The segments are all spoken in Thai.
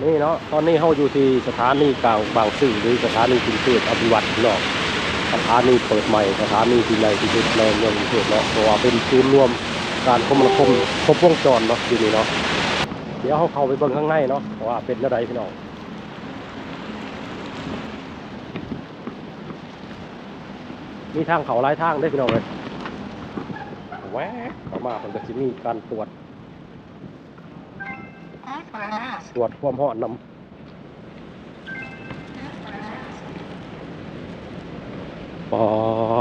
นี่เนาะตอนนี้เขาอยู่ที่สถานีกลางบางซื่อหรือสถานีกรุงเทพอภิวัตรเนาะสถานีเปิดใหม่สถานีที่ใหญ่ที่สุดในเมืองกรุงเทพเนาะเพราะว่าเป็นศูนย์รวมการคมนาคมครบวงจรเนาะที่นี่เนาะเดี๋ยวเขาเข้าไปเบิ่งข้างในเนาะว่าเป็นอะไรพี่น้องมีทางเขาหลายทางได้พี่น้องเลยแหวกออกมาผมจะมีการตรวจ ตรวจความร้อนนำพอ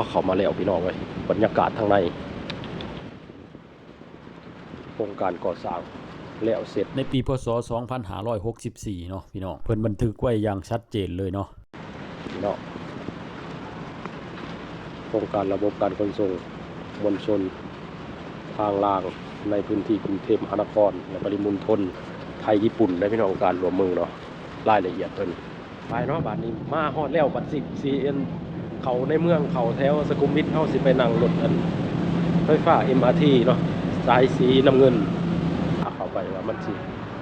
เข้ามาแล้วพี่น้องเลยบรรยากาศทางในโครงการก่อสร้างแล้วเสร็จในปีพศ 2564 เนาะพี่น้องเพิ่นบันทึกไว้อย่างชัดเจนเลยเนาะเนาะโครงการระบบการขนส่งมวลชน ทางรางในพื้นที่กรุงเทพมหานครและปริมณฑล ไทยญี่ปุ่นและพี่น้องการรวมมือเนาะรายละเอียดเพิ่นไปเนาะบัดนี้มาฮอดแล้วบัดสิ CN เอ็นเขาในเมืองเขาแถวสกุมวิทเฮาสิไปนั่งรถอันไฟฟ้า MRT เนาะสายสีน้ำเงินอะเข้าไปว่ามันสิ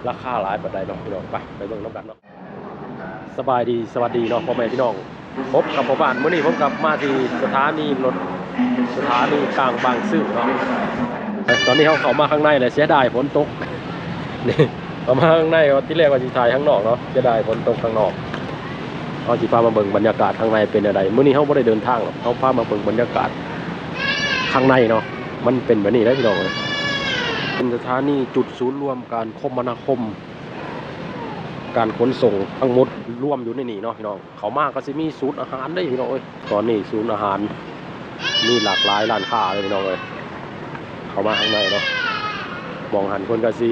ราคาหลายปานใดเนาะพี่น้องไปไปเบิ่งนํกันเนาะสบายดีสวัสดีเนาะพ่อแม่พี่น้องพบกับพ่อบ้านเมื่อนี้ผมกับมาที่สถานีรถสถานีกลางบางซื่อเนาะแต่ตอนนี้เขาเข้ามาข้างในเลยเสียดายฝนตก ข้ามาข้างในว่าที่แรกว่าจะถ่ายข้างนอกเนาะเสียดายฝนตกข้างนอกเขาจีพามาเบิ่งบรรยากาศข้างในเป็นอะไรเมื่อนี้เขาไม่ได้เดินทางหรอกเขาพามาเบิ่งบรรยากาศข้างในเนาะมันเป็นแบบนี้แล้พี่น้องเลยเป็นสถานีจุดศูนย์รวมการคมนาคม การขนส่งทั้งหมดรวมอยู่ในนี่เนาะพี่น้องเขามากก็สิมีศูนย์อาหารได้พี่น้องเอ้ยตอนนี้ศูนย์อาหารมีหลากหลายร้านค้าเลยพี่น้องเอ้ยเขามาข้างในเนาะ มองหันคนก็สิ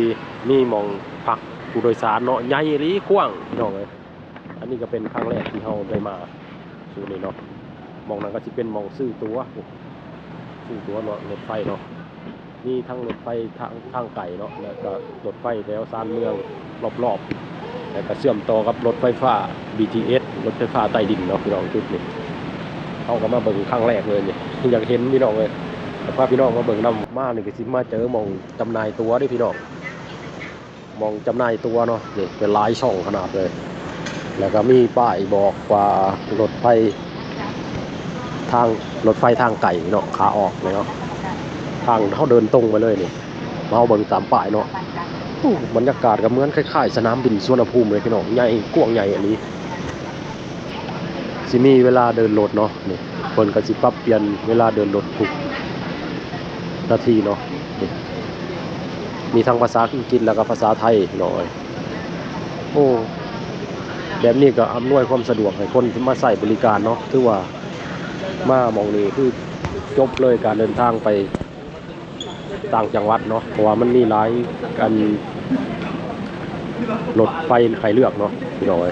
มีหมองพักผู้โดยสารเนาะใหญ่รือกว้างพี่น้องเอ้ยอันนี้ก็เป็นครั้งแรกที่เราได้มาสู่นี่เนาะมองนั้นก็สิเป็นมองซื้อตัวซื้อตัวเนาะรถไฟเนาะมีทั้งรถไฟทางทางไก่เนาะแล้วก็รถไฟแถวซานเมืองรอบๆแล้วก็เชื่อมต่อกับรถไฟฟ้า BTS รถไฟฟ้าใต้ดินเนาะพี่น้องจุดนี้เขาก็มาเบิ่งครั้งแรกเลยนี่อยากเห็นพี่น้องเลย พาพี่น้องมาเบิ่งนำมาหนี่งก็สิมาเจอมองจำนายตัวด้วยพี่น้องมองจำนายตัวเนาะนี่เป็นลายช่องขนาดเลย แล้วก็มีป้ายบอกว่ารถไฟทางรถไฟทางไก่เนาะขาออกเลยเนาะทางเขาเดินตรงไปเลยนี่มาเอาเบิ่งตามป้ายเนาะบรรยากาศก็เหมือนคล้ายๆสนามบินสุวรรณภูมิเลยพี่น้องใหญ่กว้างใหญ่อันนี้สิมีเวลาเดินรถเนาะนี่คนก็สิปรับเปลี่ยนเวลาเดินรถทุก นาทีเนาะมีทั้งภาษาอังกฤษแล้วก็ภาษาไทยหน่อย โอ้ แบบนี้ก็อำนวยความสะดวกให้คนมาใส่บริการเนาะถือว่ามาหมองนี้คือจบเลยการเดินทางไปต่างจังหวัดเนาะเพราะว่ามันมีหลายกันรถไฟไฟเลือกเนาะพี่น้อย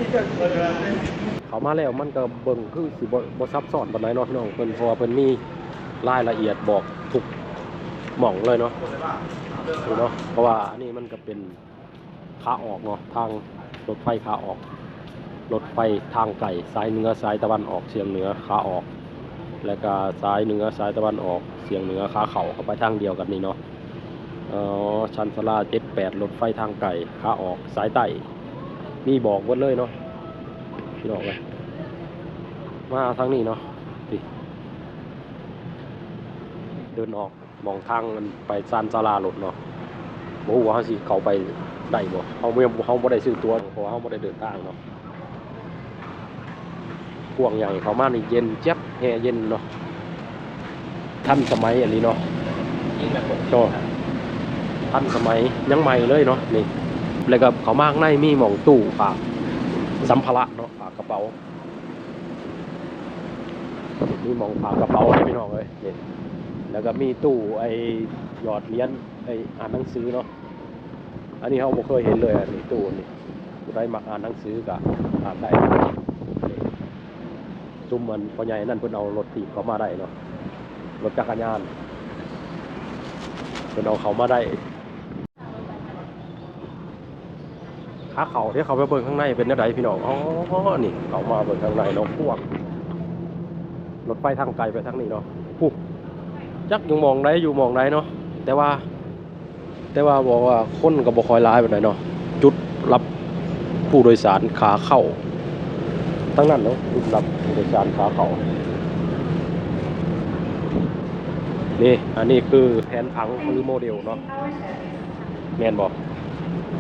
เขามาแล้วมันก็เบิ่งคือสิบ่บ่ซับซ้อนปานใดเนาะพี่น้องเพิ่นพราะว่าเพิ่นมีรายละเอียดบอกทุก หม่องเลยเนาะนี่เนาะเพราะว่าอันนี้มันก็เป็นขาออกเนาะทางรถไฟขาออกรถไฟทางไก่สายเหนือสายตะวันออกเฉียงเหนือขาออก แล้วก็สายเหนือสายตะวันออกเฉียงเหนือขาเข่าเข้าไปทางเดียวกันนี่เนาะอ๋อชันสลาเจ็ดแปดรถไฟทางไก่ขาออกสายใต้มีบอกหมดเลยเนาะพี่น้องเลยมาทางนี้เนาะดิ เดินออกมองทางมันไปซันสลารถเนาะบ่ฮู้ว่าเขาสิเข้าไปได้บ่เขาไม่เขาบ่ได้ซื้อตัวเพราะว่าเขาบ่ได้เดินทางเนาะกว้างใหญ่เขามานี่เย็นเจี๊ยบแอร์เย็นเนาะทันสมัยอันนี้เนาะโตทันสมัยยังใหม่เลยเนาะนี่แล้วก็เขามากในมีหมองตู้ฝากสัมภาระเนาะฝากกระเป๋ามีหมองฝากกระเป๋าให้พี่น้องเลยนี่ แล้วก็มีตู้ไอหยอดเหรียญไออ่านหนังสือเนาะอันนี้เขาบ่เคยเห็นเลยอันนี้ตู้นี่ผู้ใดมักอ่านหนังสือก็อ่านได้ซุ่มมันพ่อใหญ่นั่นเพิ่นเอารถถีบเขามาได้เนาะรถจักรยานเป็นเอาเขามาได้ขาเขาที่เขาไปเบิ่งข้างในเป็นอะไรพี่น้องอ๋อนี่เขามาเบิ่งข้างในเนาะพวกรถไฟทางไกลไปทางนี้เนาะปุ๊บ จักยังมองได้อยู่มองได้เนาะแต่ว่า แต่ว่าบอกว่าคนก็บ่คอยร้ายไปไหนเนาะจุดรับผู้โดยสารขาเข้าทั้งนั้นเนาะจุดรับผู้โดยสารขาเข้านี่อันนี้คือแผนผังหรือโมเดลเนาะแมนบอก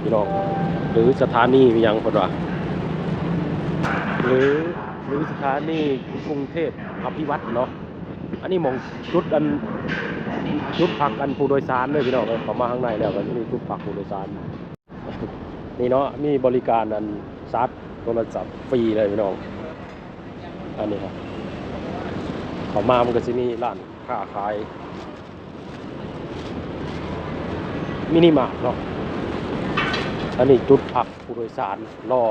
พี่น้องหรือสถานีมียังคนว่าหรือหรือสถานีกรุงเทพอภิวัตเนาะ อันนี้มองจุดอันจุดพักอันผู้โดยสารเลยพี่น้องเขามาข้างในแล้วก็มีจุดพักผู้โดยสารนี่เนาะมีบริการอันซัดโทรศัพท์ฟรีเลยพี่น้องอันนี้ครับเขามามันก็จะมีร้านค้าขายมินิมาร์ทเนาะอันนี้จุดพักผู้โดยสารรอ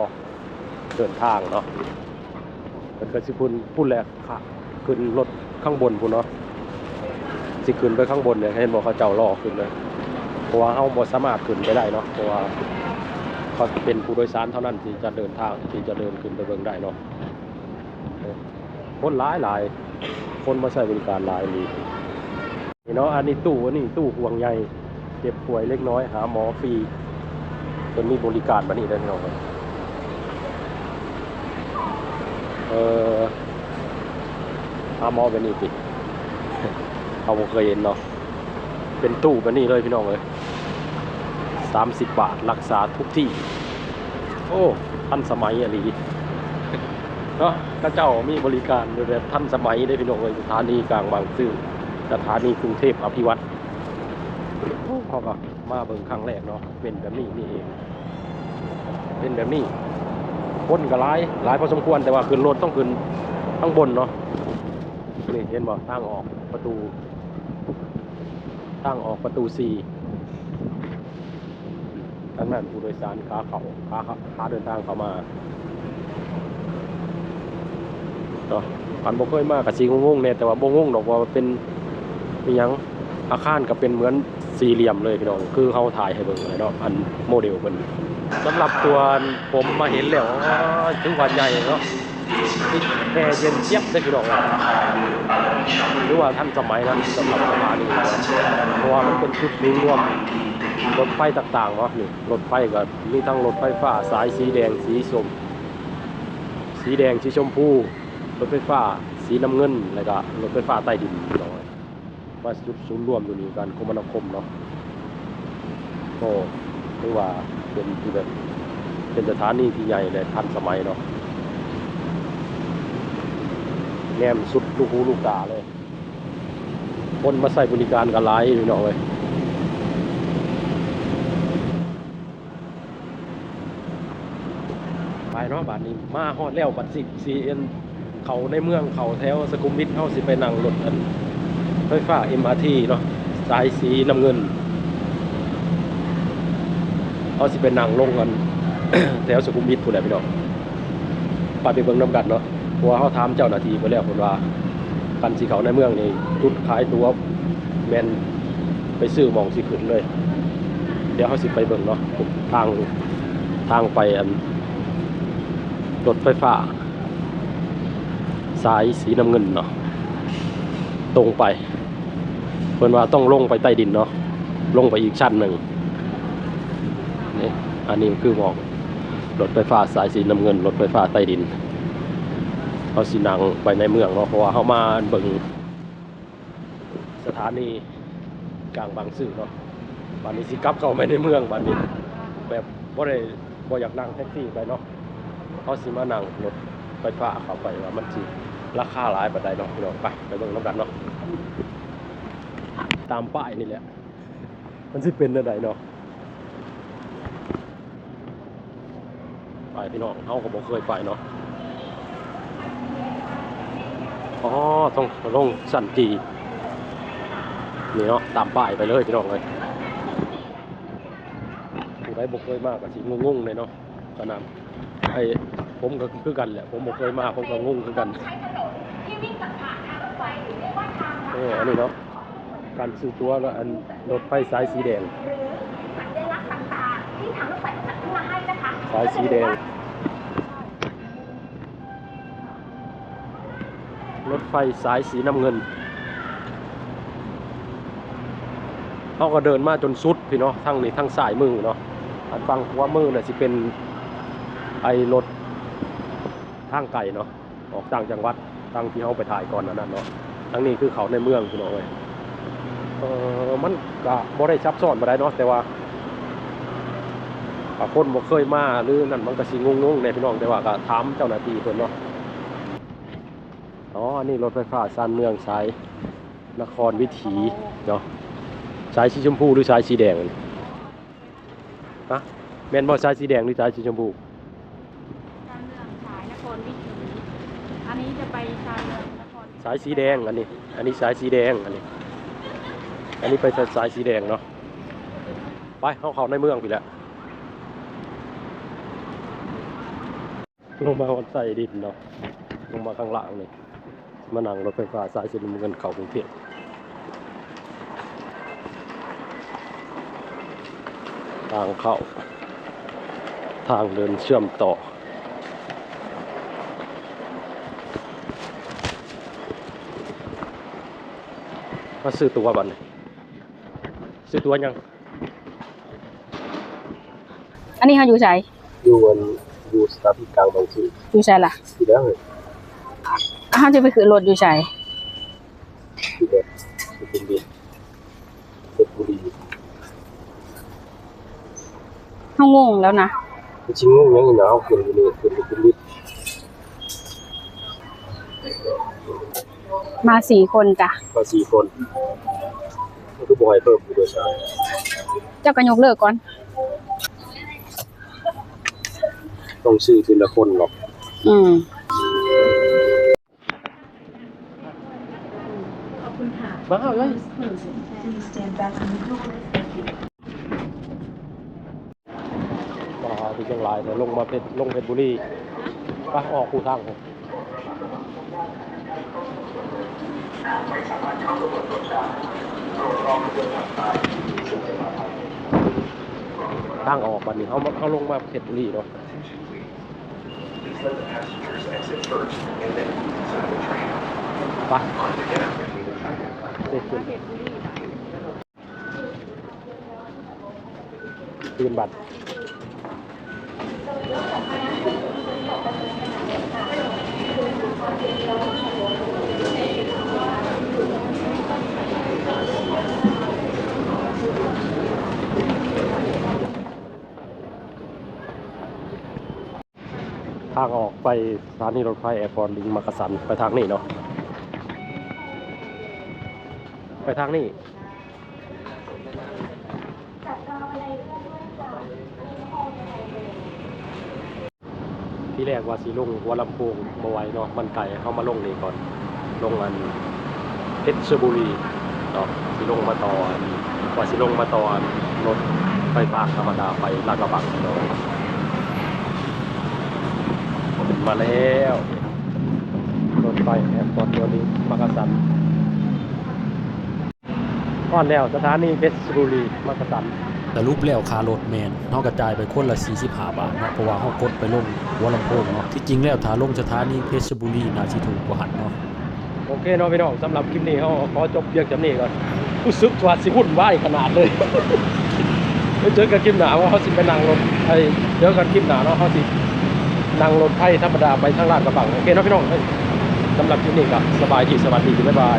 เดินทางเนาะเป็นกระสิพุนพุ่นแรกค่ะขึ้นรถ ข้างบนพุ่นเนาะสิขึ้นไปข้างบนเนี่ยเห็นบอกเขาเจ้ารอขึ้นเลยเพราะว่าเฮาบ่สามารถขึ้นไปได้เนาะเพราะว่าเขาเป็นผู้โดยสารเท่านั้นที่จะเดินทางที่จะเดินขึ้นไปเบิ่งได้เนาะคนหลายหลายคนมาใช้บริการหลายนี่นี่เนาะอันนี้ตู้อันนี้ตู้ห่วงใยเจ็บป่วยเล็กน้อยหาหมอฟรีจนมีบริการบัดนี้ได้อพี่น้องเออาหมอแบบนี้ติเขาบ่เคยเห็นเนาะเป็นตู้แบบนี้เลยพี่น้องเลยสามสิบบาทรักษาทุกที่ โอ้ทันสมัยอะไรเนาะก็เจ้ามีบริการแบบทันสมัยได้พี่น้องเลยสถานีกลางบางซื่อสถานีกรุงเทพอภิวัตรเขาก็มาเบิ่งครั้งแรกเนาะเป็นแบบนี้นี่เองเป็นแบบนี้คนก็หลายหลายพอสมควรแต่ว่าขึ้นรถต้องขึ้นข้างบนเนาะ นี่เห็นบ่ทางออกประตูทางออกประตูสี่ทางนั้นผู้โดยสารขาเขาขาขาเดินทางเขามาเนาะปันบ่เคยมากกับสีงงๆเนี่ยแต่ว่าบ่งงดอกว่าเป็นเป็นยังอาคารก็เป็นเหมือนสี่เหลี่ยมเลยพี่น้องคือเขาถ่ายให้เบิ่งเลยเนาะอันโมเดลมันสำหรับตัวผมมาเห็นแล้วอ๋อถึงวันใหญ่เนาะแค่เย็นเจี๊ยบได้พี่น้อง หรือว่าท่านสมัยนั้นสำหรับสถานีเพราะว่ามันเป็นชุดนี้ร่วมรถไฟต่างๆเนาะนี่รถไฟก็มีทั้งรถไฟฟ้าสายสีแดงสีส้มสีแดงสีชมพูรถไฟฟ้าสีน้ำเงินแล้วก็รถไฟฟ้าใต้ดินพี่น้องมาจุดศูนย์รวมอยู่นี่การคมนาคมเนาะก็เรียกว่าเป็นที่แบบเป็นสถานีที่ใหญ่และทันสมัยเนาะ แน มสุดลูกหูลูกตาเลย คนมาใส่บริการกันหลายพี่น้องเลยไปเนาะบัดนี้มาฮอดแล้วบัดสิบซีเอ็นเขาในเมืองเขาแถวสกุมวิทเฮาสิไปนั่งรถอันไฟฟ้า MRT เนาะสายสีน้ำเงินเขาสิไปนั่งลงกัน แถวสุขุมวิทพู้นแหละพี่น้องไปไปเบิ่งน้ำกันเนาะ เพราะว่าเขาถามเจ้าหน้าที่ไปแล้วคนว่ากันสีเขาในเมืองนี่จุดขายตัวแมนไปซื้อมองสิขึ้นเลย เดี๋ยวเขาสิไปเบิ่งเนาะทางทางไปอันรถไฟฟ้า สายสีน้ำเงินเนาะตรงไปเพิ่นว่าต้องลงไปใต้ดินเนาะลงไปอีกชั้นหนึ่งนี่อันนี้คือมองรถไฟฟ้าสายสีน้ำเงินรถไฟฟ้าใต้ดิน เขาสินังไปในเมืองเนาะเพราะว่าเขามาเบิ่งสถานีกลางบางซื่อเนาะบัดนี้สิกลับเข้าไปในเมืองบัดนี้แบบบ่ได้บ่อยากนั่งแท็กซี่ไปเนาะเขาสิมานั่งรถไฟฟ้าเข้าไปว่ามันสิราคาหลายปานใดเนาะพี่น้องไปไปเบิ่งนํกันเนาะตามป้ายนี่แหละ มันสิเป็นอันใดเนาะไปพี่น้องเฮาก็บ่เคยไปเนาะ อ๋อต้องลงสันจีนี่เนาะตามป้ายไปเลยพี่น้องเลยผู้ใดบ่เคยมากก็สิงงๆเลยเนาะขนาดไอ้ผมก็คือกันแหละผมบ่เคยมาผมก็งงคือกันเอออันนี้เนาะการซื้อตัวแล้วอันรถไฟสายสีแดงสายสีแดง รถไฟสายสีน้ำเงินเขาก็เดินมาจนสุดพี่เนาะทั้งนี้ทั้งสายมือเนาะอันฟังขวามือน่ะสิเป็นไอรถทางไก่เนาะออกต่างจังหวัดทางที่เขาไปถ่ายก่อนนนั้นเนาะทั้งนี้คือเขาในเมืองพี่น้องเอ้ยเออมันก็บ่ได้ซับซ้อนบ่ได้เนาะแต่ว่าถ้าคนบ่เคยมาหรือนั่นมันก็สิงงๆในพี่น้องแต่ว่าก็ถามเจ้าหน้าที่เพิ่นเนาะ นนี้รถไฟฟ้าสานเมืองสายนครวิถีเนาะสายสีชมพูหรือสายสีแดงฮะแม่นบ่สายสีแดงหรือสายสีชมพูการเมืองสายนครวิถีอันนี้จะไปชานเมืองนครวิถีสายสีแดงอันนี้ อันนี้สายสีแดงอันนี้ อันนี้ไปสายสีแดงเนาะไปเข้าเขาในเมืองไปแล้วลงมาวันใส่ดินเนาะลงมาข้างล่างนี่ มานั่งรถไฟฟ้าสายสีน้ำเงินเข้ากรุงเทพทางเข้า ทางเดินเชื่อมต่อ มาซื้อตัวบันนี้ซื้อตัวยัง อันนี้เขาอยู่ใส่อยู่วันอยู่สถานที่กลางบางซื่ออยู่ใส่ล่ะที่แล้วเลยอะ เขาจะไปขึ้นรถอยู่ใส่ที่แบบสุขุมวิทเพชรบุรีเขางงแล้วนะจริงๆยังยังหนาวขึ้นอยู่นี่ขึ้นสุขุมวิทมาสี่คนจ้ะมาสี่คนมันก็บ่ให้เพิ่มผู้โดยสารเจ้าก็ยกเลิกก่อน ต้องซื้อทีละคนหรอก อืม มาเอาย Please stand back from the door. Thank you. มาที่เชียงรายแล้วลงมาเพชรลงเพชรบุรีไปออกคูทางผมทางออกบันนี้เขามาเขาลงมาเพชรบุรีเนาะไป เด็กขึ้นคืนบัตรทางออกไปสถานีรถไฟแอร์พอร์ตลิงมักกะสันไปทางนี้เนาะ ไปทางนี้ที่แรกว่าสีลงหัวลำโพงมาไว้เนาะมันไก่เขามาลงนี่ก่อน ลงอันเพชรบุรีเนาะสีลงมาต่อนว่าสีลงมาต่อนรถไฟฟ้าธรรมดาไปลาดกระบังเนาะมาแล้วรถไฟแอร์พอร์ตตัวนี้มักกะสัน ก่อนแล้วสถานีเพชรบุรีมักกะสันแต่รูปแล้วคารถแมนเฮากระจายไปคนละ45บาทเนาะเพราะว่าเฮากดไปลงหัวลำโพงเนาะที่จริงแล้วถ้าลงสถานีเพชรบุรีน่าสิถูกกว่าหันเนาะโอเคเนาะพี่น้องสำหรับคลิปนี้เขาขอจบเพียงจำนี้ก่อนรู้สึกว่าสิวุ่นวายขนาดเลยไว้เจอกันคลิปหนาว่าเขาสิไปนั่งรถไอ้เจอกันคลิปหนาเนาะเขาสินั่งรถไฟธรรมดาไปทางลาดกระบังโอเคเนาะพี่น้องเอ้ยสำหรับคลิปนี้ก็สบายดีสวัสดีบ๊ายบาย